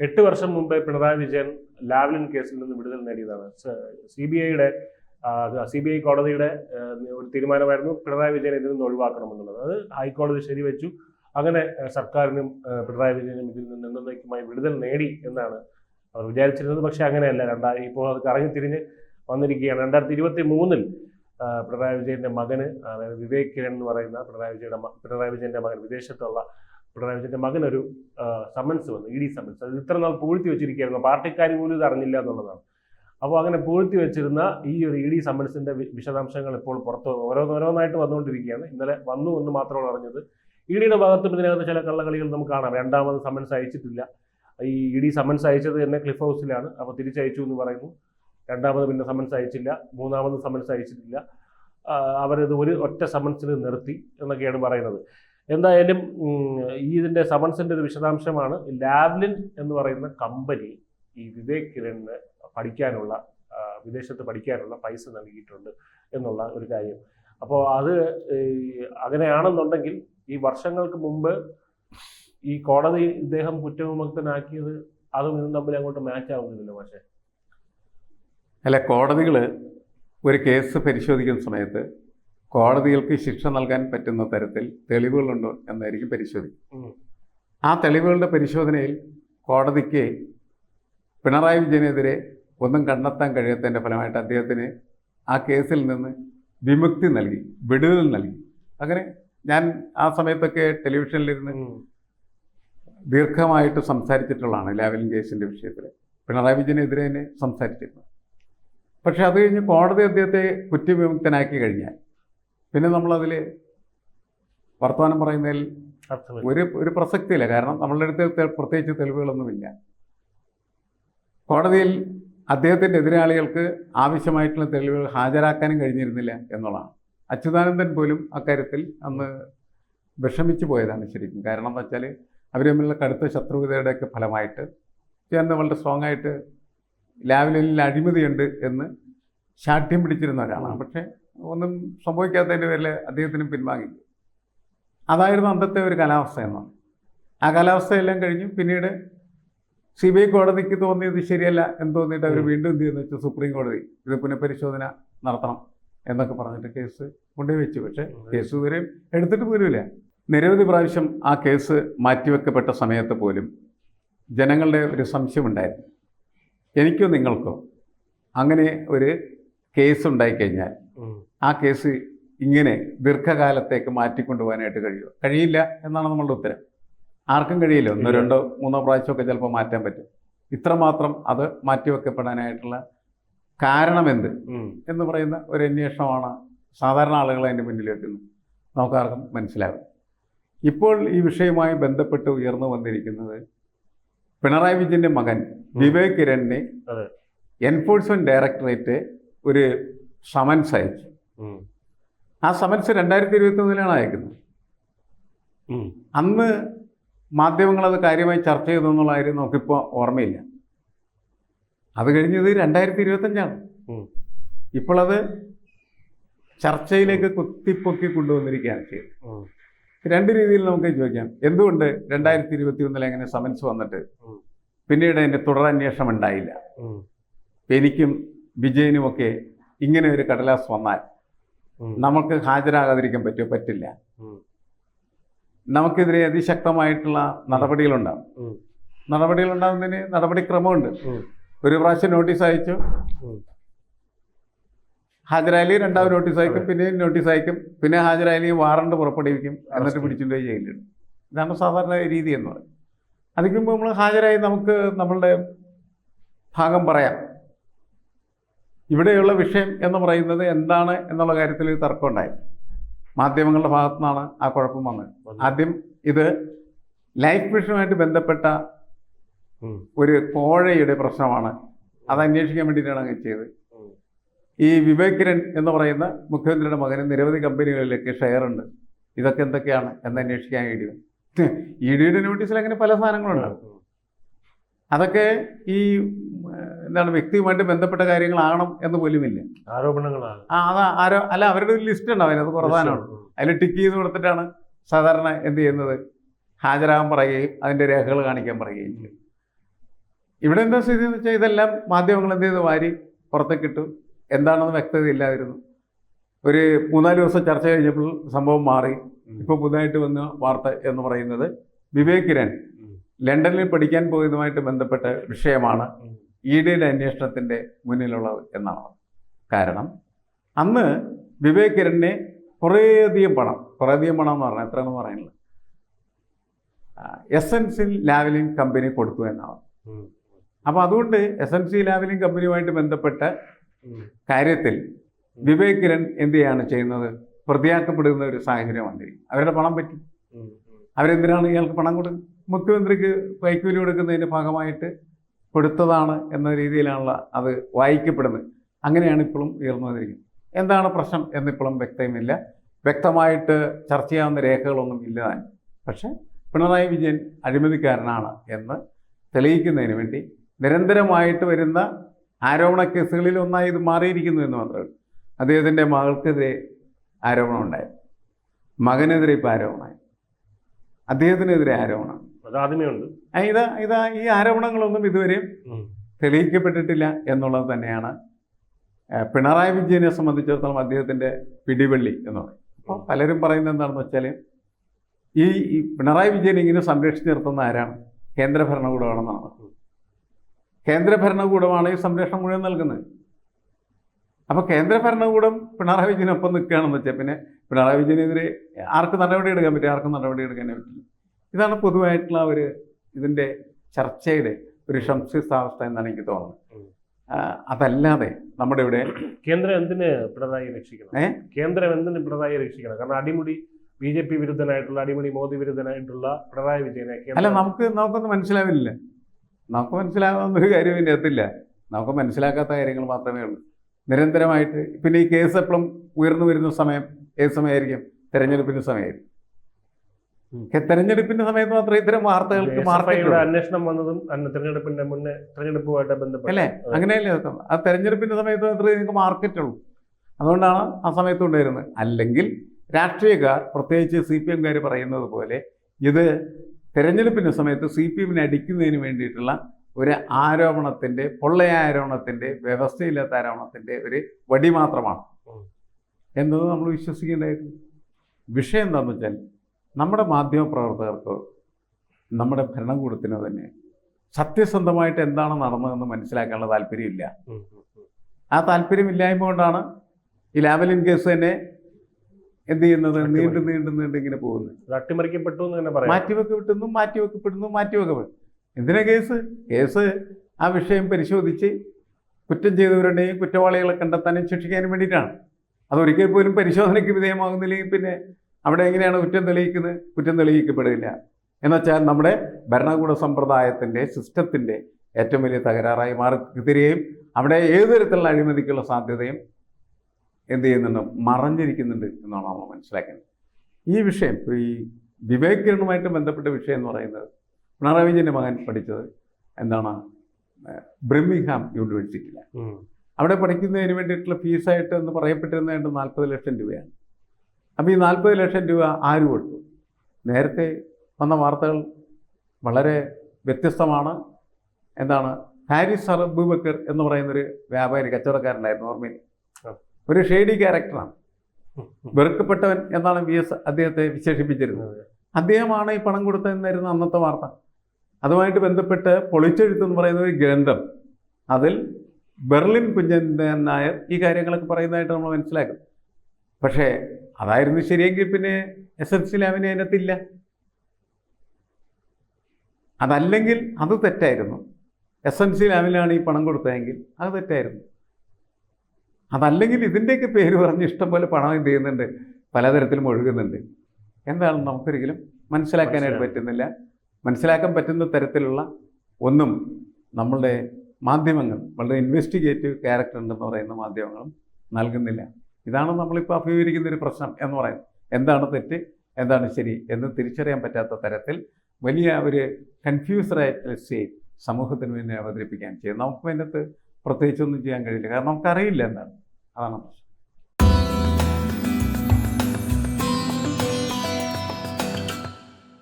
എട്ട് വർഷം മുമ്പേ പിണറായി വിജയൻ ലാവ്ലിൻ കേസിൽ നിന്ന് വിടുതൽ നേടിയതാണ്. സി ബി ഐയുടെ സി ബി ഐ കോടതിയുടെ ഒരു തീരുമാനമായിരുന്നു പിണറായി വിജയൻ ഇതിൽ നിന്ന് ഒഴിവാക്കണമെന്നുള്ളത്. അത് ഹൈക്കോടതി ശരിവെച്ചു. അങ്ങനെ സർക്കാരിനും പിണറായി വിജയനും ഇതിൽ നിന്ന് എന്നേക്കുമായി വിടുതൽ നേടി എന്നാണ് അവർ വിചാരിച്ചിരുന്നത്. പക്ഷേ അങ്ങനെയല്ല. രണ്ടായിരം ഇപ്പോൾ അത് കറങ്ങി തിരിഞ്ഞ് വന്നിരിക്കുകയാണ്. രണ്ടായിരത്തി ഇരുപത്തി മൂന്നിൽ പിണറായി വിജയന്റെ മകന് അതായത് വിവേക് കിരൺ എന്ന് പറയുന്ന പിണറായി വിജയന്റെ മ- പിണറായി വിജയന്റെ മകൻ വിദേശത്തുള്ള പിണറായി വിജയന്റെ മകനൊരു സമൻസ് വന്നു ഇ ഡി സമൻസ് അത് ഇത്ര നാൾ പൂഴ്ത്തി വെച്ചിരിക്കുകയായിരുന്നു. പാർട്ടിക്കാർ പോലും ഇത് അറിഞ്ഞില്ല എന്നുള്ളതാണ്. അപ്പോൾ അങ്ങനെ പൂഴ്ത്തി വെച്ചിരുന്ന ഈ ഒരു ഇ ഡി സമൻസിന്റെ വിശദാംശങ്ങൾ ഇപ്പോൾ പുറത്ത് ഓരോന്നോരോന്നായിട്ട് വന്നുകൊണ്ടിരിക്കുകയാണ്. ഇന്നലെ വന്നു എന്ന് മാത്രമാണ് അറിഞ്ഞത്. ഇ ഡിയുടെ ഭാഗത്തും ഇതിനകത്ത് ചില കള്ളകളികൾ നമുക്ക് കാണാം. രണ്ടാമത് സമൻസ് അയച്ചിട്ടില്ല. ഈ ഇ ഡി സമൻസ് അയച്ചത് തന്നെ ക്ലിഫ് ഹൗസിലാണ് അപ്പോൾ തിരിച്ചയച്ചു എന്ന് പറയുന്നു. രണ്ടാമത് പിന്നെ സമൻസ് അയച്ചില്ല. മൂന്നാമത് സമൻസ് അയച്ചിട്ടില്ല. അവരത് ഒരു ഒറ്റ സമൻസിൽ നിർത്തി എന്നൊക്കെയാണ് പറയുന്നത്. എന്തായാലും ഈ ഇതിന്റെ സമൺസിന്റെ ഒരു വിശദാംശമാണ്. ലാവ്ലിൻ എന്ന് പറയുന്ന കമ്പനി ഈ വിവേക് കിരണിന് പഠിക്കാനുള്ള വിദേശത്ത് പഠിക്കാനുള്ള പൈസ നൽകിയിട്ടുണ്ട് എന്നുള്ള ഒരു കാര്യം. അപ്പോൾ അത് അങ്ങനെയാണെന്നുണ്ടെങ്കിൽ ഈ വർഷങ്ങൾക്ക് മുമ്പ് ഈ കോടതി ഇദ്ദേഹം കുറ്റവിമുക്തനാക്കിയത് അതും ഇതും തമ്മിൽ അങ്ങോട്ട് മാച്ച് ആവുന്നില്ല പക്ഷേ അല്ല കോടതികൾ ഒരു കേസ് പരിശോധിക്കുന്ന സമയത്ത് കോടതികൾക്ക് ശിക്ഷ നൽകാൻ പറ്റുന്ന തരത്തിൽ തെളിവുകളുണ്ടോ എന്നായിരിക്കും പരിശോധിക്കുക ആ തെളിവുകളുടെ പരിശോധനയിൽ കോടതിക്ക് പിണറായി വിജയനെതിരെ ഒന്നും കണ്ടെത്താൻ കഴിയാത്തതിന്റെ ഫലമായിട്ട് അദ്ദേഹത്തിന് ആ കേസിൽ നിന്ന് വിമുക്തി നൽകി വിടുതൽ നൽകി. അങ്ങനെ ഞാൻ ആ സമയത്തൊക്കെ ടെലിവിഷനിലിരുന്ന്. ദീർഘമായിട്ട് സംസാരിച്ചിട്ടുള്ളതാണ് ലാവലിൻ കേസിന്റെ വിഷയത്തിൽ പിണറായി വിജയനെതിരെ തന്നെ സംസാരിച്ചിരുന്നു. പക്ഷെ അത് കഴിഞ്ഞ് കോടതി അദ്ദേഹത്തെ കുറ്റവിമുക്തനാക്കി കഴിഞ്ഞാൽ പിന്നെ നമ്മളതിൽ വർത്തമാനം പറയുന്നതിൽ ഒരു ഒരു പ്രസക്തിയില്ല. കാരണം നമ്മളുടെ അടുത്ത് പ്രത്യേകിച്ച് തെളിവുകളൊന്നുമില്ല. കോടതിയിൽ അദ്ദേഹത്തിന്റെ എതിരാളികൾക്ക് ആവശ്യമായിട്ടുള്ള തെളിവുകൾ ഹാജരാക്കാനും കഴിഞ്ഞിരുന്നില്ല എന്നുള്ളതാണ്. അച്യുതാനന്ദൻ പോലും അക്കാര്യത്തിൽ അന്ന് വിഷമിച്ചു പോയതാണ് ശരിക്കും. കാരണം എന്ന് വെച്ചാൽ അവർ തമ്മിലുള്ള കടുത്ത ശത്രുതയുടെയൊക്കെ ഫലമായിട്ട് ചേർന്ന് വളരെ സ്ട്രോങ് ആയിട്ട് ലാവലിനിൽ അഴിമതിയുണ്ട് എന്ന് ശാഠ്യം പിടിച്ചിരുന്ന ഒരാളാണ്. പക്ഷേ ഒന്നും സംഭവിക്കാത്തതിന്റെ പേരിൽ അദ്ദേഹത്തിനും പിൻവാങ്ങി അതായിരുന്നു അന്നത്തെ ഒരു കാലാവസ്ഥ എന്നാണ് ആ കാലാവസ്ഥയെല്ലാം കഴിഞ്ഞു. പിന്നീട് സി ബി ഐ കോടതിക്ക് തോന്നിയത് ശരിയല്ല എന്ന് തോന്നിയിട്ട് അവർ വീണ്ടും എന്ത് ചെയ്യുന്നു വെച്ചാൽ സുപ്രീം കോടതി ഇത് പുനഃപരിശോധന നടത്തണം എന്നൊക്കെ പറഞ്ഞിട്ട് കേസ് കൊണ്ടുപോയി വെച്ചു പക്ഷേ കേസ് ഇതുവരെയും എടുത്തിട്ട് പോലുമില്ല. നിരവധി പ്രാവശ്യം ആ കേസ് മാറ്റിവെക്കപ്പെട്ട സമയത്ത് പോലും ജനങ്ങളുടെ ഒരു സംശയമുണ്ടായിരുന്നു എനിക്കോ നിങ്ങൾക്കോ അങ്ങനെ ഒരു കേസ് ഉണ്ടായിക്കഴിഞ്ഞാൽ. ആ കേസ് ഇങ്ങനെ ദീർഘകാലത്തേക്ക് മാറ്റിക്കൊണ്ടുപോകാനായിട്ട് കഴിയുമോ? കഴിയില്ല എന്നാണ് നമ്മളുടെ ഉത്തരം. ആർക്കും കഴിയില്ല. ഒന്നോ രണ്ടോ മൂന്നോ പ്രാവശ്യമൊക്കെ ചിലപ്പോൾ മാറ്റാൻ പറ്റും. ഇത്രമാത്രം അത് മാറ്റിവെക്കപ്പെടാനായിട്ടുള്ള കാരണമെന്ത്? എന്ത് എന്ന് പറയുന്ന ഒരു അന്വേഷണമാണ് സാധാരണ ആളുകൾ അതിന്റെ മുന്നിൽ വെക്കുന്നത്. നമുക്കാർക്കും മനസ്സിലാകും. ഇപ്പോൾ ഈ വിഷയവുമായി ബന്ധപ്പെട്ട് ഉയർന്നു വന്നിരിക്കുന്നത് പിണറായി വിജയന്റെ മകൻ വിവേക് കിരണിനെ. എൻഫോഴ്സ്മെന്റ് ഡയറക്ടറേറ്റ് ഒരു സമൻസ് അയച്ചു. ആ സമൻസ് രണ്ടായിരത്തി ഇരുപത്തി ഒന്നിലാണ് അയക്കുന്നത്. അന്ന് മാധ്യമങ്ങൾ അത് കാര്യമായി ചർച്ച ചെയ്തു എന്നുള്ള കാര്യം നമുക്കിപ്പോൾ ഓർമ്മയില്ല അത് കഴിഞ്ഞത് രണ്ടായിരത്തി ഇരുപത്തഞ്ചാണ് ഇപ്പോഴത് ചർച്ചയിലേക്ക് കുത്തിപ്പൊക്കി കൊണ്ടുവന്നിരിക്കുകയാണ് ചെയ്തത്. രണ്ട് രീതിയിൽ നമുക്ക് ചോദിക്കാം എന്തുകൊണ്ട് രണ്ടായിരത്തി ഇരുപത്തി ഒന്നിൽ എങ്ങനെ സമൻസ് വന്നിട്ട്. പിന്നീട് അതിന്റെ തുടരന്വേഷണം ഉണ്ടായില്ല. എനിക്കും വിജയനുമൊക്കെ ഇങ്ങനെ ഒരു കടലാസ് വന്നാൽ നമുക്ക് ഹാജരാകാതിരിക്കാൻ പറ്റുമോ? പറ്റില്ല. നമുക്കെതിരെ അതിശക്തമായിട്ടുള്ള നടപടികളുണ്ടാകും. നടപടികളുണ്ടാകുന്നതിന് നടപടിക്രമമുണ്ട്. ഒരു പ്രാവശ്യം നോട്ടീസ് അയച്ചു. ഹാജരായാലും രണ്ടാമത് നോട്ടീസ് അയക്കും. പിന്നെയും നോട്ടീസ് അയക്കും പിന്നെ ഹാജരായാലും വാറണ്ട് പുറപ്പെടുവിക്കും എന്നിട്ട് പിടിച്ചിട്ട് പോയി ജയിലിടും ഇതാണ് സാധാരണ രീതി എന്ന് പറയുന്നത്. അതിന് മുമ്പ് നമ്മൾ ഹാജരായി നമുക്ക് നമ്മളുടെ ഭാഗം പറയാം. ഇവിടെയുള്ള വിഷയം എന്ന് പറയുന്നത് എന്താണ് എന്നുള്ള കാര്യത്തിൽ ഒരു തർക്കമുണ്ടായി മാധ്യമങ്ങളുടെ ഭാഗത്തു നിന്നാണ് ആ കുഴപ്പം വന്നത്. ആദ്യം ഇത് ലൈഫ് മിഷനുമായിട്ട് ബന്ധപ്പെട്ട ഒരു കോഴയുടെ പ്രശ്നമാണ്. അത് അന്വേഷിക്കാൻ വേണ്ടിയിട്ടാണ് അങ്ങനെ ചെയ്തത്. ഈ വിവേക് കിരൺ എന്ന് പറയുന്ന മുഖ്യമന്ത്രിയുടെ മകന് നിരവധി കമ്പനികളിലേക്ക് ഷെയർ ഉണ്ട്. ഇതൊക്കെ എന്തൊക്കെയാണ് എന്ന് അന്വേഷിക്കാൻ ഇ ഡി ഇ ഡിയുടെ നോട്ടീസിൽ അങ്ങനെ പല സാധനങ്ങളുണ്ട്. അതൊക്കെ ഈ എന്താണ് വ്യക്തിയുമായിട്ട് ബന്ധപ്പെട്ട കാര്യങ്ങളാകണം എന്ന് പോലുമില്ല. ആരോപണങ്ങളാണ്. ആ അത് ആരോ അല്ല അവരുടെ ഒരു ലിസ്റ്റ് ഉണ്ടാവും അതിനകത്ത് പ്രധാനമാണ്. അതിൽ ടിക്ക് ചെയ്ത് കൊടുത്തിട്ടാണ് സാധാരണ എന്ത് ചെയ്യുന്നത്? ഹാജരാകാൻ പറയുകയും അതിന്റെ രേഖകൾ കാണിക്കാൻ പറയുകയും ചെയ്യും. ഇവിടെ എന്താ സ്ഥിതി എന്ന് വെച്ചാൽ ഇതെല്ലാം മാധ്യമങ്ങൾ എന്ത് ചെയ്ത്? വാരി പുറത്തേക്ക് ഇട്ടു എന്താണെന്ന് വ്യക്തതയില്ലായിരുന്നു ഒരു മൂന്നാൽ ദിവസം ചർച്ച കഴിഞ്ഞപ്പോൾ സംഭവം മാറി. ഇപ്പോൾ പുതുതായിട്ട് വന്ന വാർത്ത എന്ന് പറയുന്നത് വിവേക് കിരൺ ലണ്ടനിൽ പഠിക്കാൻ പോയതുമായിട്ട് ബന്ധപ്പെട്ട വിഷയമാണ്. ഇ ഡിയുടെ അന്വേഷണത്തിന്റെ മുന്നിലുള്ളത് എന്നാണ്. കാരണം അന്ന് വിവേക് കിരണിനെ കുറേയധികം പണം കുറേയധികം പണം എന്ന് പറഞ്ഞാൽ എത്രയാണെന്ന് പറയുന്നത് S N C Lavalin company കൊടുത്തു എന്നാണ്. അപ്പോൾ അതുകൊണ്ട് എസ് എൻ സി ലാവലിംഗ് കമ്പനിയുമായിട്ട് ബന്ധപ്പെട്ട കാര്യത്തിൽ വിവേക് കിരൺ എന്ത് ചെയ്യാണ് ചെയ്യുന്നത്? പ്രതിയാക്കപ്പെടുന്ന ഒരു സാഹചര്യം വന്നിരിക്കും അവരുടെ പണം പറ്റി. അവരെന്തിനാണ് ഇയാൾക്ക് പണം കൊടുക്കുന്നത് മുഖ്യമന്ത്രിക്ക് കൈക്കൂലി കൊടുക്കുന്നതിന്റെ ഭാഗമായിട്ട് കൊടുത്തതാണ് എന്ന രീതിയിലാണുള്ള അത് വായിക്കപ്പെടുന്നത്. അങ്ങനെയാണ് ഇപ്പോഴും ഉയർന്നു വന്നിരിക്കുന്നത്. എന്താണ് പ്രശ്നം എന്നിപ്പോഴും വ്യക്തമില്ല വ്യക്തമായിട്ട് ചർച്ച ചെയ്യാവുന്ന രേഖകളൊന്നും ഇല്ലതാണ് പക്ഷേ പിണറായി വിജയൻ അഴിമതിക്കാരനാണ് എന്ന് തെളിയിക്കുന്നതിന് വേണ്ടി നിരന്തരമായിട്ട് വരുന്ന ആരോപണ കേസുകളിൽ ഒന്നായി ഇത് മാറിയിരിക്കുന്നു എന്ന് മാത്രമേ അദ്ദേഹത്തിന്റെ മകൾക്കെതിരെ ആരോപണം ഉണ്ടായി മകനെതിരെ ഇപ്പോൾ ആരോപണമായി. അദ്ദേഹത്തിനെതിരെ ആരോപണം ഉണ്ട് ഇത് ഇതാ ഈ ആരോപണങ്ങളൊന്നും ഇതുവരെയും തെളിയിക്കപ്പെട്ടിട്ടില്ല എന്നുള്ളത് തന്നെയാണ് പിണറായി വിജയനെ സംബന്ധിച്ചിടത്തോളം അദ്ദേഹത്തിന്റെ പിടിവള്ളി എന്ന് പറയും അപ്പോൾ പലരും പറയുന്നത് എന്താണെന്ന് വെച്ചാൽ ഈ ഈ പിണറായി വിജയൻ ഇങ്ങനെ സംരക്ഷിച്ച് നിർത്തുന്ന ആരാണ്? കേന്ദ്ര ഭരണകൂടമാണെന്നാണ്. കേന്ദ്ര ഭരണകൂടമാണ് ഈ സംരക്ഷണം മുഴുവൻ നൽകുന്നത്. അപ്പോൾ കേന്ദ്ര ഭരണകൂടം പിണറായി വിജയനൊപ്പം നിൽക്കുകയാണെന്ന് വെച്ചാൽ പിന്നെ പിണറായി വിജയനെതിരെ ആർക്ക് നടപടി എടുക്കാൻ പറ്റും? ആർക്കും നടപടി എടുക്കാനേ പറ്റില്ല. ഇതാണ് പൊതുവായിട്ടുള്ള ഒരു ഇതിന്റെ ചർച്ചയുടെ ഒരു സംശയാവസ്ഥ എന്നാണ് എനിക്ക് തോന്നുന്നത്. അതല്ലാതെ നമ്മുടെ ഇവിടെ കേന്ദ്രം എന്തിന് പിണറായി രക്ഷിക്കണം? കേന്ദ്രം എന്തിന് പിണറായി രക്ഷിക്കണം? കാരണം അടിമുടി ബി ജെ പി വിരുദ്ധനായിട്ടുള്ള അടിമുടി മോദി വിരുദ്ധനായിട്ടുള്ള പിണറായി വിജയനെ അല്ല നമുക്ക് നമുക്കൊന്നും മനസ്സിലാവില്ല. നമുക്ക് മനസ്സിലാവുന്ന ഒരു കാര്യം ഇതിന്റെ അകത്തില്ല. നമുക്ക് മനസ്സിലാക്കാത്ത കാര്യങ്ങൾ മാത്രമേ ഉള്ളൂ. നിരന്തരമായിട്ട് പിന്നെ ഈ കേസ് എപ്പോഴും ഉയർന്നു വരുന്ന സമയം ഏത് സമയമായിരിക്കും? തെരഞ്ഞെടുപ്പിന്റെ സമയമായിരിക്കും. ഉം. തെരഞ്ഞെടുപ്പിന്റെ സമയത്ത് മാത്രമേ ഇത്തരം വാർത്തകൾക്ക് SFI മാർക്കറ്റ് അന്വേഷണം വന്നതും അന്ന് തെരഞ്ഞെടുപ്പിന്റെ മുന്നേ തെരഞ്ഞെടുപ്പുമായിട്ട് ബന്ധപ്പെട്ട് അല്ലേ? അങ്ങനെയല്ലേ അർത്ഥം ആ തെരഞ്ഞെടുപ്പിന്റെ സമയത്ത് മാത്രമേ നിങ്ങൾക്ക് മാർക്കറ്റ് ഉള്ളൂ. അതുകൊണ്ടാണ് ആ സമയത്ത് ഉണ്ടായിരുന്നത് അല്ലെങ്കിൽ രാഷ്ട്രീയക്കാർ പ്രത്യേകിച്ച് സി പി എംകാർ പറയുന്നത് പോലെ ഇത് തെരഞ്ഞെടുപ്പിന്റെ സമയത്ത് സി പി എമ്മിനെ അടിക്കുന്നതിന് വേണ്ടിയിട്ടുള്ള ഒരു ആരോപണത്തിന്റെ പൊള്ളയാരോപണത്തിന്റെ വ്യവസ്ഥയില്ലാത്ത ആരോപണത്തിന്റെ ഒരു വടി മാത്രമാണ്. എന്നത് നമ്മൾ വിശ്വസിക്കേണ്ടായിരുന്നു വിഷയം എന്താണെന്ന് വെച്ചാൽ നമ്മുടെ മാധ്യമപ്രവർത്തകർക്ക് നമ്മുടെ ഭരണകൂടത്തിന് തന്നെ സത്യസന്ധമായിട്ട് എന്താണ് നടന്നതെന്ന് മനസ്സിലാക്കാനുള്ള താല്പര്യമില്ല. ആ താല്പര്യമില്ലായ്മ കൊണ്ടാണ് ഈ ലാവലിൻ കേസ് തന്നെ എന്ത് ചെയ്യുന്നത്? നീണ്ടു നീണ്ടു നീണ്ടു ഇങ്ങനെ പോകുന്നത്. അട്ടിമറിക്കപ്പെട്ടു എന്ന് തന്നെ പറയാം. മാറ്റിവെക്കപ്പെടുന്നു മാറ്റിവെക്കപ്പെടുന്നു മാറ്റിവെക്കപ്പെടുന്നു. എന്തിനാ കേസ്? കേസ് ആ വിഷയം പരിശോധിച്ച് കുറ്റം ചെയ്തവരുടെയും കുറ്റവാളികളെ കണ്ടെത്താനും ശിക്ഷിക്കാനും വേണ്ടിയിട്ടാണ്. അതൊരിക്കൽ പോലും പരിശോധനയ്ക്ക് വിധേയമാകുന്നില്ലെങ്കിൽ പിന്നെ അവിടെ എങ്ങനെയാണ് കുറ്റം തെളിയിക്കുന്നത്? കുറ്റം തെളിയിക്കപ്പെടില്ല. എന്നുവെച്ചാൽ നമ്മുടെ ഭരണകൂട സമ്പ്രദായത്തിന്റെ സിസ്റ്റത്തിന്റെ ഏറ്റവും വലിയ തകരാറായി മാറി തിരികെയും അവിടെ ഏത് തരത്തിലുള്ള അഴിമതിക്കുള്ള സാധ്യതയും എന്ത് ചെയ്യുന്നുണ്ട്? മറഞ്ഞിരിക്കുന്നുണ്ട് എന്നാണ് നമ്മൾ മനസ്സിലാക്കുന്നത്. ഈ വിഷയം ഈ വിവേക് കിരണുമായിട്ട് ബന്ധപ്പെട്ട വിഷയം എന്ന് പറയുന്നത് പിണറായി വിജയന്റെ മകൻ പഠിച്ചത് എന്താണ്? ഏഹ് ബ്രിമിംഗ്ഹാം യൂണിവേഴ്സിറ്റിയിലാണ്. അവിടെ പഠിക്കുന്നതിന് വേണ്ടിയിട്ടുള്ള ഫീസായിട്ട് എന്ന് പറയപ്പെട്ടിരുന്നതായിട്ട് നാൽപ്പത് ലക്ഷം രൂപയാണ്. അപ്പോൾ ഈ നാൽപ്പത് ലക്ഷം രൂപ ആര് കൊടുത്തു? നേരത്തെ വന്ന വാർത്തകൾ വളരെ വ്യത്യസ്തമാണ്. എന്താണ്? ഹാരിസ് അബൂബക്കർ എന്ന് പറയുന്നൊരു വ്യാപാരി കച്ചവടക്കാരനായിരുന്നു ഓർമ്മയിൽ. ഒരു ഷെയ്ഡി ക്യാരക്ടറാണ്. വെറുക്കപ്പെട്ടവൻ എന്നാണ് വി എസ് അദ്ദേഹത്തെ വിശേഷിപ്പിച്ചിരുന്നത്. അദ്ദേഹമാണ് ഈ പണം കൊടുത്തതെന്നായിരുന്നു അന്നത്തെ വാർത്ത. അതുമായിട്ട് ബന്ധപ്പെട്ട് പൊളിച്ചെഴുത്ത് എന്ന് പറയുന്ന ഒരു ഗ്രന്ഥം. അതിൽ ബെർലിൻ കുഞ്ഞൻ നായർ ഈ കാര്യങ്ങളൊക്കെ പറയുന്നതായിട്ട് നമ്മൾ മനസ്സിലാക്കും പക്ഷേ അതായിരുന്നു ശരിയെങ്കിൽ പിന്നെ എസ് എൻ സി ലാബിന് അതിനകത്തില്ല. അതല്ലെങ്കിൽ അത് തെറ്റായിരുന്നു. എസ് എൻ സി ലാമിലാണ് ഈ പണം കൊടുത്തതെങ്കിൽ അത് തെറ്റായിരുന്നു. അതല്ലെങ്കിൽ ഇതിന്റെയൊക്കെ പേര് പറഞ്ഞ് ഇഷ്ടംപോലെ പണം എന്ത് ചെയ്യുന്നുണ്ട്? പലതരത്തിലും ഒഴുകുന്നുണ്ട്. എന്താണ് നമുക്കൊരിക്കലും മനസ്സിലാക്കാനായിട്ട് പറ്റുന്നില്ല. മനസ്സിലാക്കാൻ പറ്റുന്ന തരത്തിലുള്ള ഒന്നും നമ്മളുടെ മാധ്യമങ്ങൾ വളരെ ഇൻവെസ്റ്റിഗേറ്റീവ് ക്യാരക്ടർ ഉണ്ടെന്ന് പറയുന്ന മാധ്യമങ്ങളും നൽകുന്നില്ല. ഇതാണ് നമ്മളിപ്പോൾ അഭിമുഖീകരിക്കുന്ന ഒരു പ്രശ്നം എന്ന് പറയുന്നത്. എന്താണ് തെറ്റ്? എന്താണ് ശരി? എന്ന് തിരിച്ചറിയാൻ പറ്റാത്ത തരത്തിൽ വലിയ ഒരു കൺഫ്യൂസറായിട്ടുള്ള സ്റ്റേറ്റ് സമൂഹത്തിന് മുന്നേ അവതരിപ്പിക്കാൻ ചെയ്യും നമുക്ക് അതിനകത്ത് പ്രത്യേകിച്ചൊന്നും ചെയ്യാൻ കഴിയില്ല. കാരണം നമുക്കറിയില്ല എന്താണ്. അതാണ് പ്രശ്നം.